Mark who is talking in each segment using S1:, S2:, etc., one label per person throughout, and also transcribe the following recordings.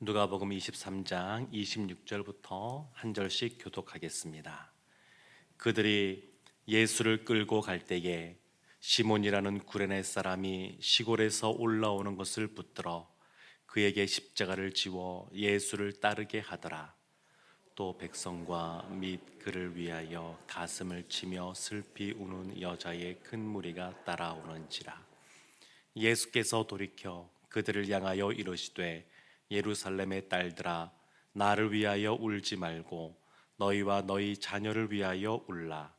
S1: 누가복음 23장 26절부터 한 절씩 교독하겠습니다. 그들이 예수를 끌고 갈 때에 시몬이라는 구레네 사람이 시골에서 올라오는 것을 붙들어 그에게 십자가를 지워 예수를 따르게 하더라. 또 백성과 및 그를 위하여 가슴을 치며 슬피 우는 여자의 큰 무리가 따라오는지라. 예수께서 돌이켜 그들을 향하여 이르시되 예루살렘의 딸들아 나를 위하여 울지 말고 너희와 너희 자녀를 위하여 울라.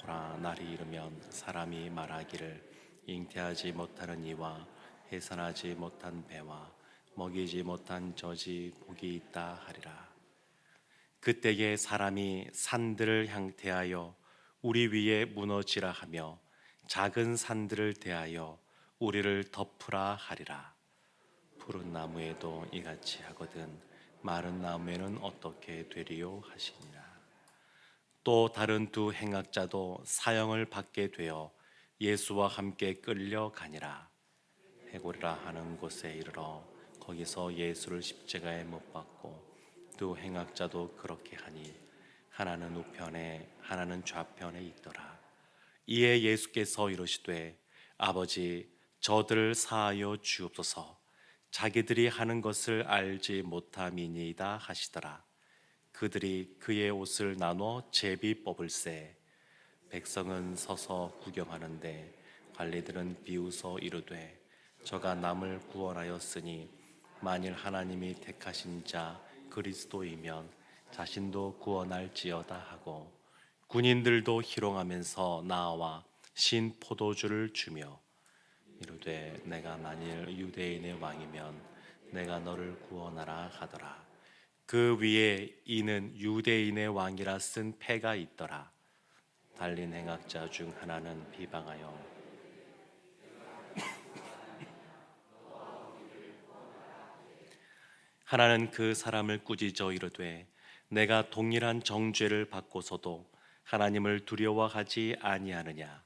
S1: 보라 날이 이르면 사람이 말하기를 잉태하지 못하는 이와 해산하지 못한 배와 먹이지 못한 젖이 복이 있다 하리라. 그때에 사람이 산들을 향대하여 우리 위에 무너지라 하며 작은 산들을 대하여 우리를 덮으라 하리라 푸른 나무에도 이같이 하거든 마른 나무에는 어떻게 되리요 하시니라. 또 다른 두 행악자도 사형을 받게 되어 예수와 함께 끌려가니라. 해골이라 하는 곳에 이르러 거기서 예수를 십자가에 못 박고 두 행악자도 그렇게 하니 하나는 우편에 하나는 좌편에 있더라. 이에 예수께서 이르시되 아버지 저들을 사하여 주옵소서. 자기들이 하는 것을 알지 못함이니이다 하시더라. 그들이 그의 옷을 나눠 제비 뽑을세. 백성은 서서 구경하는데 관리들은 비웃어 이르되 저가 남을 구원하였으니 만일 하나님이 택하신 자 그리스도이면 자신도 구원할지어다 하고 군인들도 희롱하면서 나와 신 포도주를 주며 이르되 내가 만일 유대인의 왕이면 내가 너를 구원하라 하더라. 그 위에 이는 유대인의 왕이라 쓴 패가 있더라. 달린 행악자 중 하나는 비방하여 하나는 그 사람을 꾸짖어 이르되 내가 동일한 정죄를 받고서도 하나님을 두려워하지 아니하느냐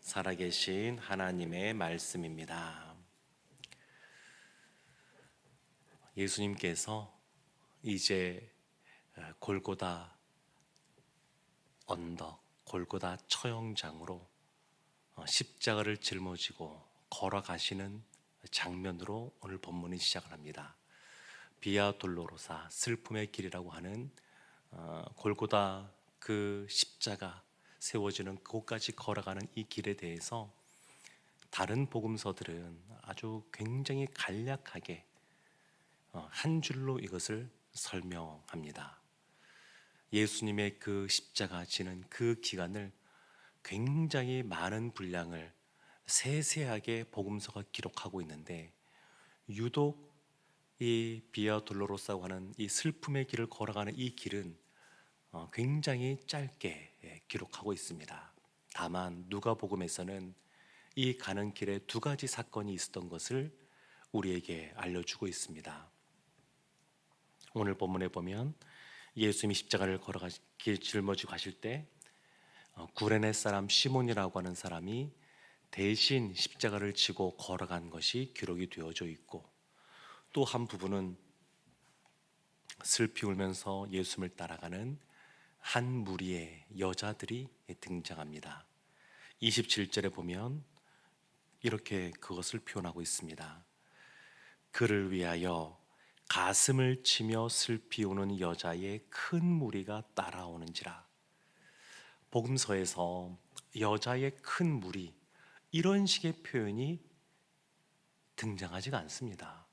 S1: 살아계신 하나님의 말씀입니다. 예수님께서 이제 골고다 언덕, 골고다 처형장으로 어, 십자가를 짊어지고 걸어가시는 장면으로 오늘 본문이 시작을 합니다. 비아 돌로로사 슬픔의 길이라고 하는 어, 골고다 그 십자가 세워지는 그곳까지 걸어가는 이 길에 대해서 다른 복음서들은 아주 굉장히 간략하게 어, 한 줄로 이것을 설명합니다. 예수님의 그 십자가 지는 그 기간을 굉장히 많은 분량을 세세하게 복음서가 기록하고 있는데 유독 이 비아 돌로로사고 하는 이 슬픔의 길을 걸어가는 이 길은 어, 굉장히 짧게 예, 기록하고 있습니다. 다만 누가복음에서는 이 가는 길에 두 가지 사건이 있었던 것을 우리에게 알려주고 있습니다. 오늘 본문에 보면 예수님이 십자가를 걸어가 길 짊어지고 가실 때 어, 구레네 사람 시몬이라고 하는 사람이 대신 십자가를 지고 걸어간 것이 기록이 되어져 있고 또 한 부분은 슬피 울면서 예수님을 따라가는 한 무리의 여자들이 등장합니다. 27절에 보면 이렇게 그것을 표현하고 있습니다. 그를 위하여 가슴을 치며 슬피 우는 여자의 큰 무리가 따라오는지라. 복음서에서 여자의 큰 무리 이런 식의 표현이 등장하지가 않습니다.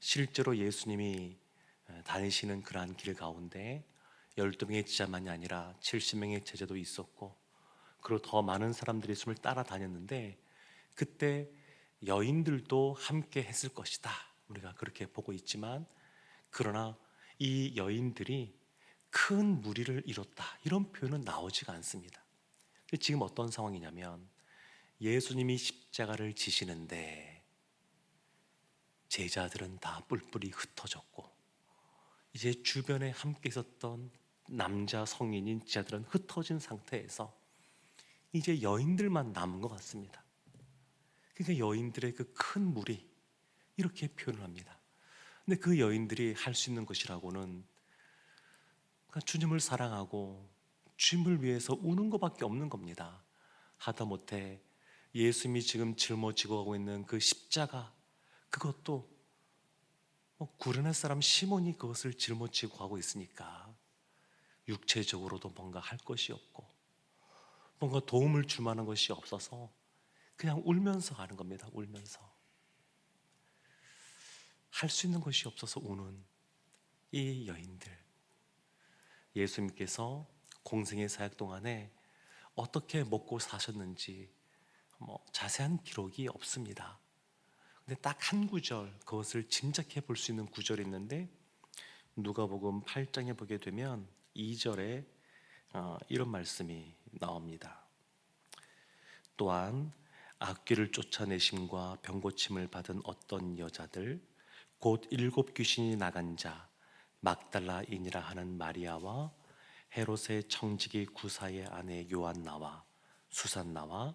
S1: 실제로 예수님이 다니시는 그러한 길 가운데 12명의 제자만이 아니라 70명의 제자도 있었고 그리고 더 많은 사람들이 숨을 따라다녔는데 그때 여인들도 함께 했을 것이다. 우리가 그렇게 보고 있지만 그러나 이 여인들이 큰 무리를 이뤘다. 이런 표현은 나오지가 않습니다. 지금 어떤 상황이냐면 예수님이 십자가를 지시는데 제자들은 다 뿔뿔이 흩어졌고 이제 주변에 함께 있었던 남자 성인인 제자들은 흩어진 상태에서 이제 여인들만 남은 것 같습니다. 그러니까 여인들의 그 큰 무리 이렇게 표현을 합니다. 근데 그 여인들이 할 수 있는 것이라고는 그러니까 주님을 사랑하고 주님을 위해서 우는 것밖에 없는 겁니다. 하다못해 예수님이 지금 짊어지고 가고 있는 그 십자가 그것도 뭐 구레네 사람 시몬이 그것을 짊어지고 가고 있으니까 육체적으로도 뭔가 할 것이 없고 뭔가 도움을 줄 만한 것이 없어서 그냥 울면서 가는 겁니다. 울면서 할 수 있는 것이 없어서 우는 이 여인들 예수님께서 공생의 사역 동안에 어떻게 먹고 사셨는지 뭐 자세한 기록이 없습니다. 근데 딱 한 구절 그것을 짐작해 볼 수 있는 구절이 있는데 누가복음 8장에 보게 되면 2절에 어, 이런 말씀이 나옵니다. 또한 악귀를 쫓아내심과 병고침을 받은 어떤 여자들 곧 일곱 귀신이 나간 자 막달라인이라 하는 마리아와 헤롯의 청지기 구사의 아내 요한나와 수산나와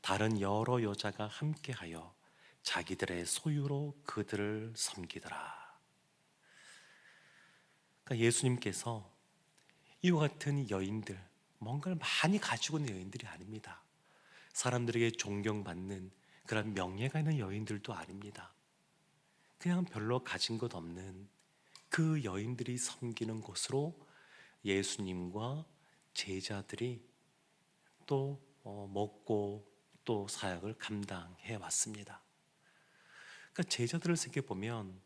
S1: 다른 여러 여자가 함께하여 자기들의 소유로 그들을 섬기더라. 그러니까 예수님께서 이와 같은 여인들 뭔가를 많이 가지고 있는 여인들이 아닙니다. 사람들에게 존경받는 그런 명예가 있는 여인들도 아닙니다. 그냥 별로 가진 것 없는 그 여인들이 섬기는 곳으로 예수님과 제자들이 또 어, 먹고 또 사역을 감당해 왔습니다. 그러니까 제자들을 생각해 보면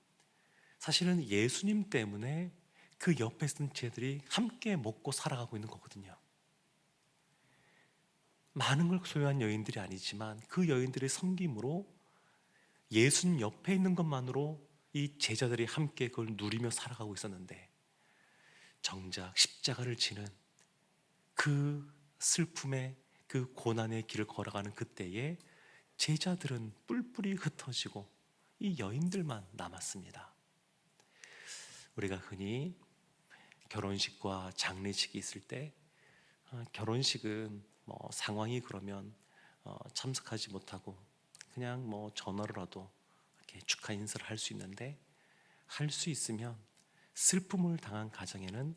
S1: 사실은 예수님 때문에 그 옆에 있던 제자들이 함께 먹고 살아가고 있는 거거든요. 많은 걸 소유한 여인들이 아니지만 그 여인들의 섬김으로 예수님 옆에 있는 것만으로 이 제자들이 함께 그걸 누리며 살아가고 있었는데 정작 십자가를 지는 그 슬픔의 그 고난의 길을 걸어가는 그때에 제자들은 뿔뿔이 흩어지고 이 여인들만 남았습니다. 우리가 흔히 결혼식과 장례식이 있을 때 어, 결혼식은 뭐 상황이 그러면 어, 참석하지 못하고 그냥 뭐 전화로라도 이렇게 축하 인사를 할 수 있는데 할 수 있으면 슬픔을 당한 가정에는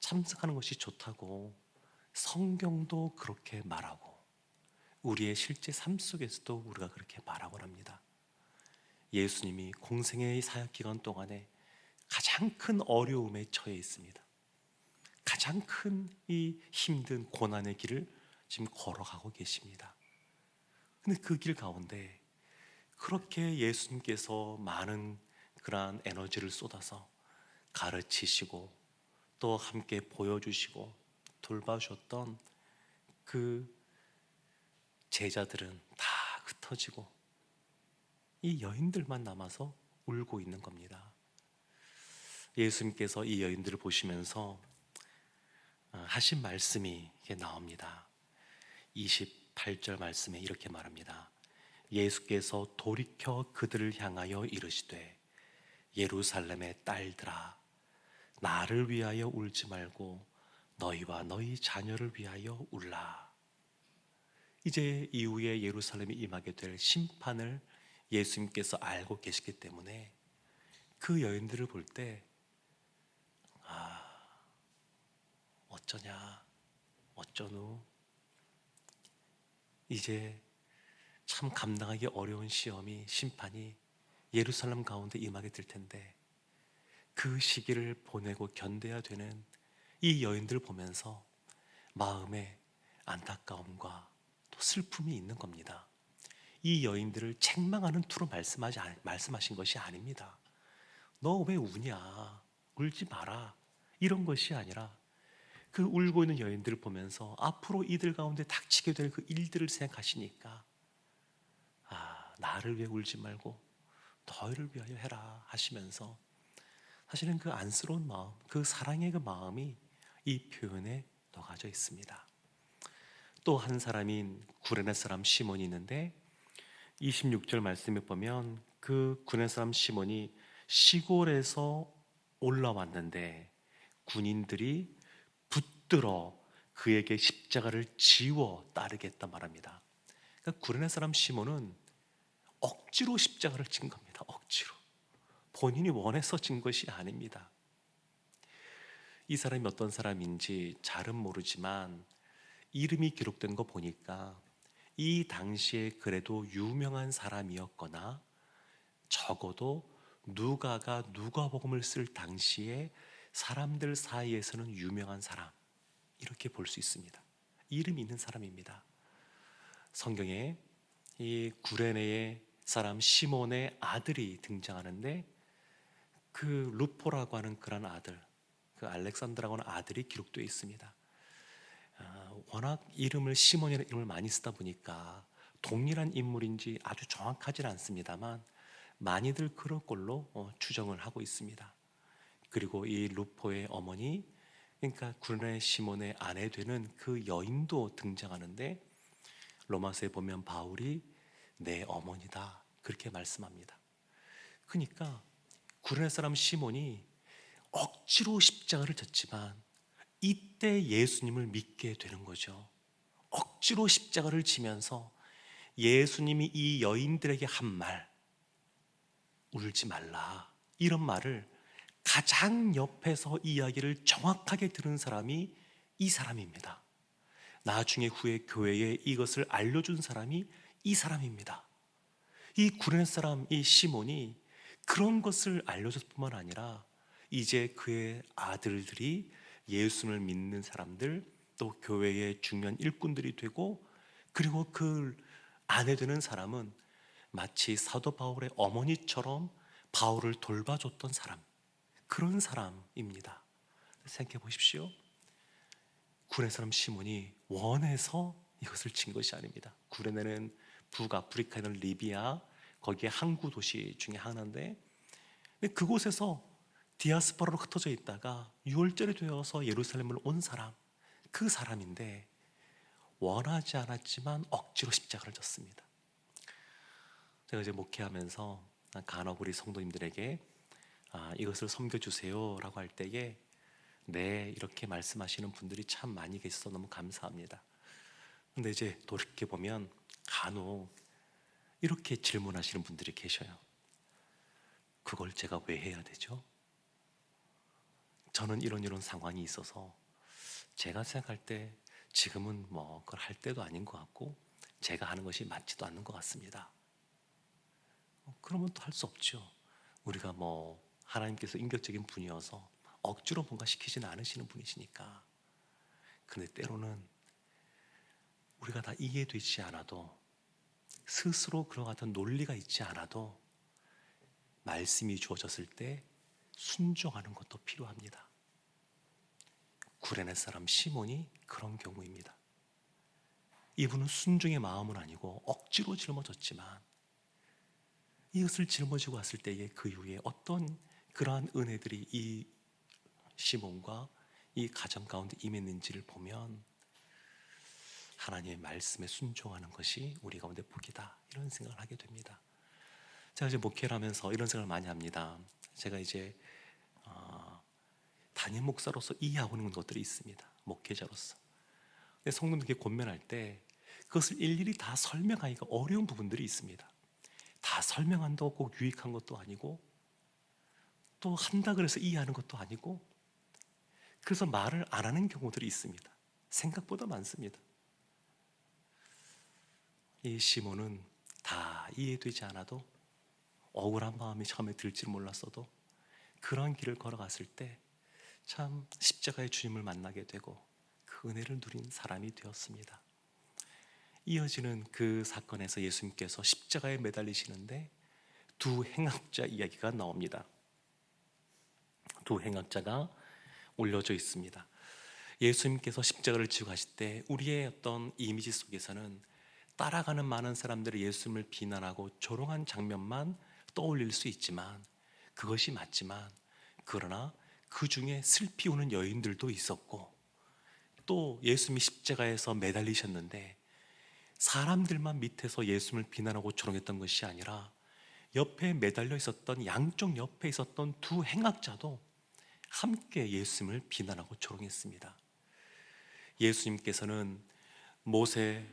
S1: 참석하는 것이 좋다고 성경도 그렇게 말하고 우리의 실제 삶 속에서도 우리가 그렇게 말하곤 합니다. 예수님이 공생의 사역 기간 동안에 가장 큰 어려움에 처해 있습니다. 가장 큰 이 힘든 고난의 길을 지금 걸어가고 계십니다. 근데 그 길 가운데 그렇게 예수님께서 많은 그러한 에너지를 쏟아서 가르치시고 또 함께 보여주시고 돌봐주셨던 그 제자들은 다 흩어지고 이 여인들만 남아서 울고 있는 겁니다. 예수님께서 이 여인들을 보시면서 어, 하신 말씀이 나옵니다. 28절 말씀에 이렇게 말합니다. 예수께서 돌이켜 그들을 향하여 이르시되 예루살렘의 딸들아 나를 위하여 울지 말고 너희와 너희 자녀를 위하여 울라. 이제 이후에 예루살렘이 임하게 될 심판을 예수님께서 알고 계시기 때문에 그 여인들을 볼 때, 아, 어쩌냐, 어쩌누. 이제 참 감당하기 어려운 시험이, 심판이 예루살렘 가운데 임하게 될 텐데, 그 시기를 보내고 견뎌야 되는 이 여인들을 보면서 마음에 안타까움과 또 슬픔이 있는 겁니다. 이 여인들을 책망하는 투로 말씀하지, 말씀하신 것이 아닙니다. 너 왜 우냐? 울지 마라. 이런 것이 아니라 그 울고 있는 여인들을 보면서 앞으로 이들 가운데 닥치게 될 그 일들을 생각하시니까 아, 나를 위해 울지 말고 너희를 위하여 해라 하시면서 사실은 그 안쓰러운 마음, 그 사랑의 그 마음이 이 표현에 녹아져 있습니다. 또 한 사람인 구레네 사람 시몬이 있는데 26절 말씀에 보면 그 구레네 사람 시몬이 시골에서 올라왔는데 군인들이 붙들어 그에게 십자가를 지워 따르겠다 말합니다. 그러니까 구레네 사람 시몬은 억지로 십자가를 진 겁니다. 억지로. 본인이 원해서 진 것이 아닙니다. 이 사람이 어떤 사람인지 잘은 모르지만 이름이 기록된 거 보니까 이 당시에 그래도 유명한 사람이었거나 적어도 누가가 누가복음을 쓸 당시에 사람들 사이에서는 유명한 사람 이렇게 볼 수 있습니다. 이름 있는 사람입니다. 성경에 이 구레네의 사람 시몬의 아들이 등장하는데 그 루포라고 하는 그런 아들, 그 알렉산드라고 하는 아들이 기록되어 있습니다. 아, 워낙 이름을 시몬이라는 이름을 많이 쓰다 보니까 동일한 인물인지 아주 정확하지는 않습니다만 많이들 그런 걸로 어, 추정을 하고 있습니다. 그리고 이 루포의 어머니, 그러니까 구레네 시몬의 아내 되는 그 여인도 등장하는데 로마서에 보면 바울이 내 어머니다 그렇게 말씀합니다. 그러니까 구레네 사람 시몬이 억지로 십자가를 졌지만 이때 예수님을 믿게 되는 거죠. 억지로 십자가를 지면서 예수님이 이 여인들에게 한 말, 울지 말라. 이런 말을 가장 옆에서 이야기를 정확하게 들은 사람이 이 사람입니다. 나중에 후에 교회에 이것을 알려준 사람이 이 사람입니다. 이 구레네 사람 이 시몬이 그런 것을 알려줬을 뿐만 아니라 이제 그의 아들들이 예수를 믿는 사람들 또 교회의 중요한 일꾼들이 되고 그리고 그 아내 되는 사람은 마치 사도 바울의 어머니처럼 바울을 돌봐줬던 사람 그런 사람입니다. 생각해 보십시오. 구레 사람 시몬이 원해서 이것을 친 것이 아닙니다. 구레네는 북아프리카에 있는 리비아 거기에 항구 도시 중에 하나인데 그곳에서 디아스포라로 흩어져 있다가 6월절이 되어서 예루살렘을 온 사람 그 사람인데 원하지 않았지만 억지로 십자가를 졌습니다. 제가 이제 목회하면서 간혹 우리 성도님들에게 아, 이것을 섬겨주세요라고 할 때에 네 이렇게 말씀하시는 분들이 참 많이 계셔서 너무 감사합니다. 근데 이제 돌이켜 보면 간혹 이렇게 질문하시는 분들이 계셔요. 그걸 제가 왜 해야 되죠? 저는 이런 이런 상황이 있어서 제가 생각할 때 지금은 뭐 그걸 할 때도 아닌 것 같고 제가 하는 것이 맞지도 않는 것 같습니다. 어, 그러면 또 할 수 없죠. 우리가 뭐 하나님께서 인격적인 분이어서 억지로 뭔가 시키지는 않으시는 분이시니까. 근데 때로는 우리가 다 이해되지 않아도 스스로 그런 같은 논리가 있지 않아도 말씀이 주어졌을 때 순종하는 것도 필요합니다. 구레네 사람 시몬이 그런 경우입니다. 이분은 순종의 마음은 아니고 억지로 짊어졌지만 이것을 짊어지고 왔을 때에 그 이후에 어떤 그러한 은혜들이 이 시몬과 이 가정 가운데 임했는지를 보면 하나님의 말씀에 순종하는 것이 우리 가운데 복이다 이런 생각을 하게 됩니다. 제가 이제 목회를 하면서 이런 생각을 많이 합니다. 제가 이제 어, 담임 목사로서 이해하고 있는 것들이 있습니다. 목회자로서. 근데 성도들에게 권면할 때 그것을 일일이 다 설명하기가 어려운 부분들이 있습니다. 다 설명한다고 꼭 유익한 것도 아니고 또 한다 그래서 이해하는 것도 아니고 그래서 말을 안 하는 경우들이 있습니다. 생각보다 많습니다. 이 시몬은 다 이해되지 않아도 억울한 마음이 처음에 들지 몰랐어도 그러한 길을 걸어갔을 때 참 십자가의 주님을 만나게 되고 그 은혜를 누린 사람이 되었습니다. 이어지는 그 사건에서 예수님께서 십자가에 매달리시는데 두 행악자 이야기가 나옵니다. 두 행악자가 올려져 있습니다. 예수님께서 십자가를 지고 가실 때 우리의 어떤 이미지 속에서는 따라가는 많은 사람들이 예수님을 비난하고 조롱한 장면만 떠올릴 수 있지만 그것이 맞지만 그러나 그 중에 슬피 우는 여인들도 있었고 또 예수님이 십자가에서 매달리셨는데 사람들만 밑에서 예수님을 비난하고 조롱했던 것이 아니라 옆에 매달려 있었던 양쪽 옆에 있었던 두 행악자도 함께 예수님을 비난하고 조롱했습니다. 예수님께서는 못에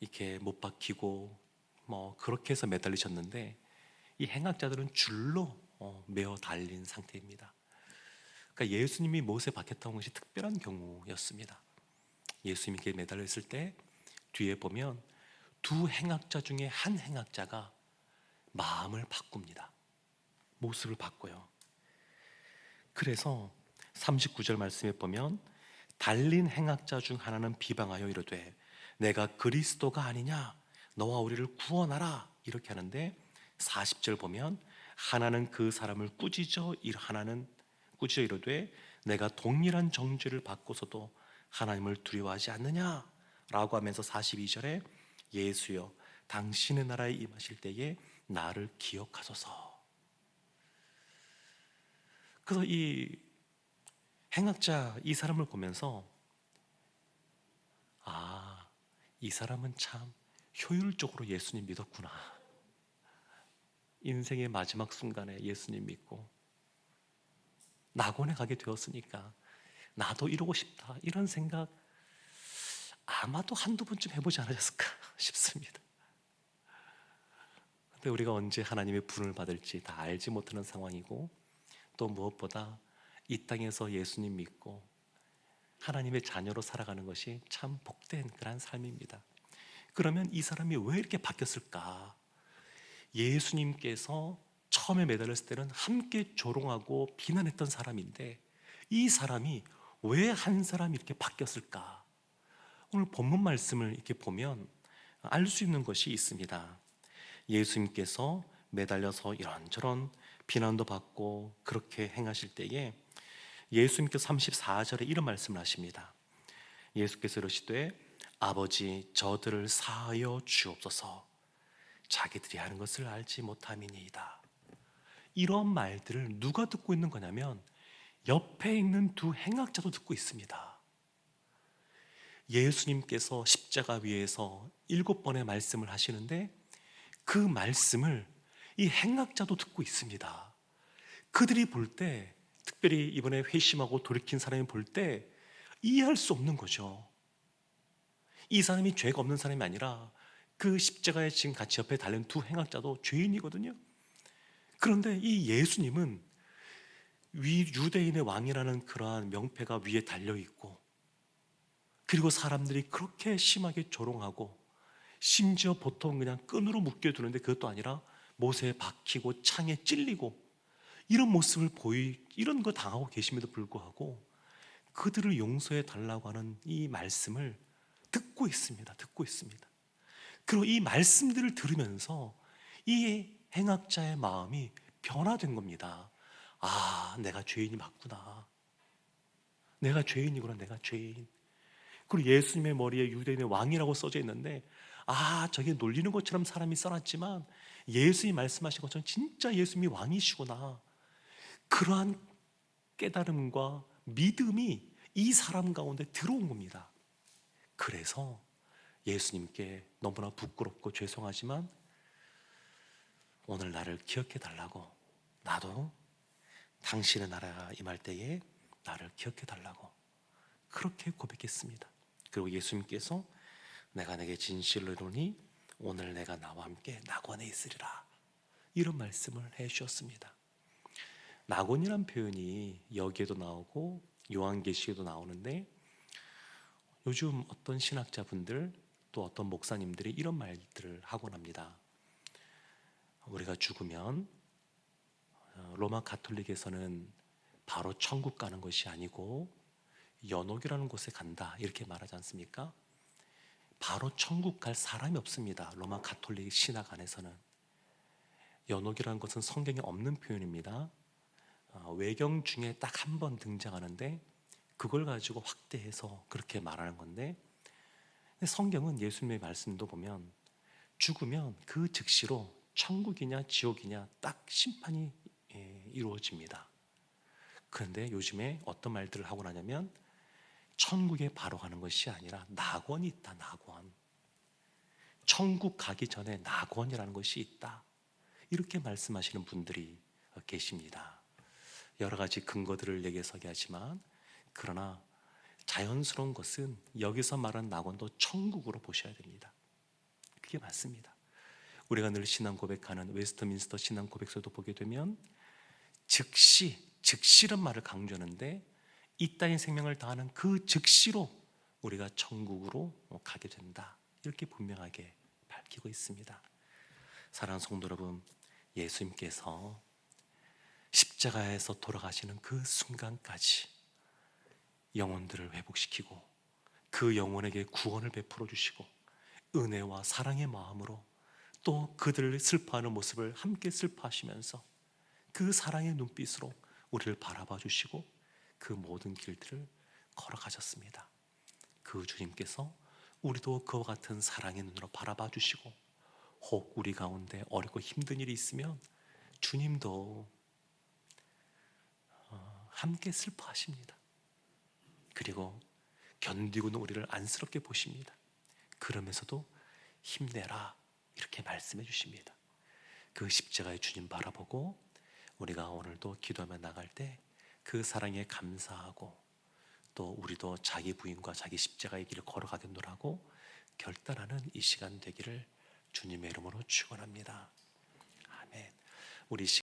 S1: 이렇게 못 박히고 뭐 그렇게 해서 매달리셨는데 이 행악자들은 줄로 어, 메어 달린 상태입니다. 그러니까 예수님이 못에 박혔던 것이 특별한 경우였습니다. 예수님께 매달려 있을 때 뒤에 보면 두 행악자 중에 한 행악자가 마음을 바꿉니다. 모습을 바꿔요. 그래서 39절 말씀에 보면 달린 행악자 중 하나는 비방하여 이르되 내가 그리스도가 아니냐? 너와 우리를 구원하라. 이렇게 하는데 40절 보면 하나는 그 사람을 꾸짖어 일 하나는 꾸짖어 이르되 내가 동일한 정죄를 받고서도 하나님을 두려워하지 않느냐라고 하면서 42절에 예수여 당신의 나라에 임하실 때에 나를 기억하소서. 그래서 이 행악자 이 사람을 보면서 아, 이 사람은 참 효율적으로 예수님 믿었구나. 인생의 마지막 순간에 예수님 믿고 낙원에 가게 되었으니까 나도 이러고 싶다. 이런 생각 아마도 한두 번쯤 해보지 않으셨을까 싶습니다. 근데 우리가 언제 하나님의 분을 받을지 다 알지 못하는 상황이고 또 무엇보다 이 땅에서 예수님 믿고 하나님의 자녀로 살아가는 것이 참 복된 그런 삶입니다. 그러면 이 사람이 왜 이렇게 바뀌었을까? 예수님께서 처음에 매달렸을 때는 함께 조롱하고 비난했던 사람인데 이 사람이 왜 한 사람이 이렇게 바뀌었을까? 오늘 본문 말씀을 이렇게 보면 알 수 있는 것이 있습니다. 예수님께서 매달려서 이런저런 비난도 받고 그렇게 행하실 때에 예수님께서 34절에 이런 말씀을 하십니다. 예수께서 이러시되 아버지 저들을 사하여 주옵소서 자기들이 하는 것을 알지 못함이니이다. 이런 말들을 누가 듣고 있는 거냐면 옆에 있는 두 행악자도 듣고 있습니다. 예수님께서 십자가 위에서 일곱 번의 말씀을 하시는데 그 말씀을 이 행악자도 듣고 있습니다. 그들이 볼 때, 특별히 이번에 회심하고 돌이킨 사람이 볼 때 이해할 수 없는 거죠. 이 사람이 죄가 없는 사람이 아니라 그 십자가에 지금 같이 옆에 달린 두 행악자도 죄인이거든요. 그런데 이 예수님은 위 유대인의 왕이라는 그러한 명패가 위에 달려 있고 그리고 사람들이 그렇게 심하게 조롱하고 심지어 보통 그냥 끈으로 묶여 두는데 그것도 아니라 못에 박히고 창에 찔리고 이런 모습을 보이 이런 거 당하고 계심에도 불구하고 그들을 용서해 달라고 하는 이 말씀을 듣고 있습니다. 듣고 있습니다. 그리고 이 말씀들을 들으면서 이 행악자의 마음이 변화된 겁니다. 아, 내가 죄인이 맞구나. 내가 죄인이구나. 내가 죄인. 그리고 예수님의 머리에 유대인의 왕이라고 써져 있는데 아, 저게 놀리는 것처럼 사람이 써놨지만 예수님이 말씀하신 것처럼 진짜 예수님이 왕이시구나. 그러한 깨달음과 믿음이 이 사람 가운데 들어온 겁니다. 그래서 예수님께 너무나 부끄럽고 죄송하지만 오늘 나를 기억해 달라고 나도 당신의 나라가 임할 때에 나를 기억해 달라고 그렇게 고백했습니다. 그리고 예수님께서 내가 내게 진실로 이르니 오늘 내가 나와 함께 낙원에 있으리라 이런 말씀을 해 주셨습니다. 낙원이란 표현이 여기에도 나오고 요한계시에도 나오는데 요즘 어떤 신학자분들 또 어떤 목사님들이 이런 말들을 하곤 합니다. 우리가 죽으면 어, 로마 가톨릭에서는 바로 천국 가는 것이 아니고 연옥이라는 곳에 간다 이렇게 말하지 않습니까? 바로 천국 갈 사람이 없습니다. 로마 가톨릭 신학 안에서는 연옥이라는 것은 성경에 없는 표현입니다. 어, 외경 중에 딱 한 번 등장하는데 그걸 가지고 확대해서 그렇게 말하는 건데 성경은 예수님의 말씀도 보면 죽으면 그 즉시로 천국이냐 지옥이냐 딱 심판이 예, 이루어집니다. 그런데 요즘에 어떤 말들을 하고 나냐면 천국에 바로 가는 것이 아니라 낙원이 있다. 낙원. 천국 가기 전에 낙원이라는 것이 있다. 이렇게 말씀하시는 분들이 계십니다. 여러 가지 근거들을 얘기하게 하지만 그러나 자연스러운 것은 여기서 말하는 낙원도 천국으로 보셔야 됩니다. 그게 맞습니다. 우리가 늘 신앙 고백하는 웨스트민스터 신앙 고백서도 보게 되면 즉시 즉시란 말을 강조하는데 이 땅의 생명을 다하는 그 즉시로 우리가 천국으로 가게 된다. 이렇게 분명하게 밝히고 있습니다. 사랑하는 성도 여러분, 예수님께서 십자가에서 돌아가시는 그 순간까지 영혼들을 회복시키고 그 영혼에게 구원을 베풀어 주시고 은혜와 사랑의 마음으로 또 그들을 슬퍼하는 모습을 함께 슬퍼하시면서 그 사랑의 눈빛으로 우리를 바라봐 주시고 그 모든 길들을 걸어가셨습니다. 그 주님께서 우리도 그와 같은 사랑의 눈으로 바라봐 주시고 혹 우리 가운데 어렵고 힘든 일이 있으면 주님도 어, 함께 슬퍼하십니다. 그리고 견디고 는 우리를 안쓰럽게 보십니다. 그러면서도 힘내라 이렇게 말씀해 주십니다. 그 십자가의 주님 바라보고 우리가 오늘도 기도하며 나갈 때 그 사랑에 감사하고 또 우리도 자기 부인과 자기 십자가의 길을 걸어가겠노라고 결단하는 이 시간 되기를 주님의 이름으로 축원합니다. 아멘. 우리 시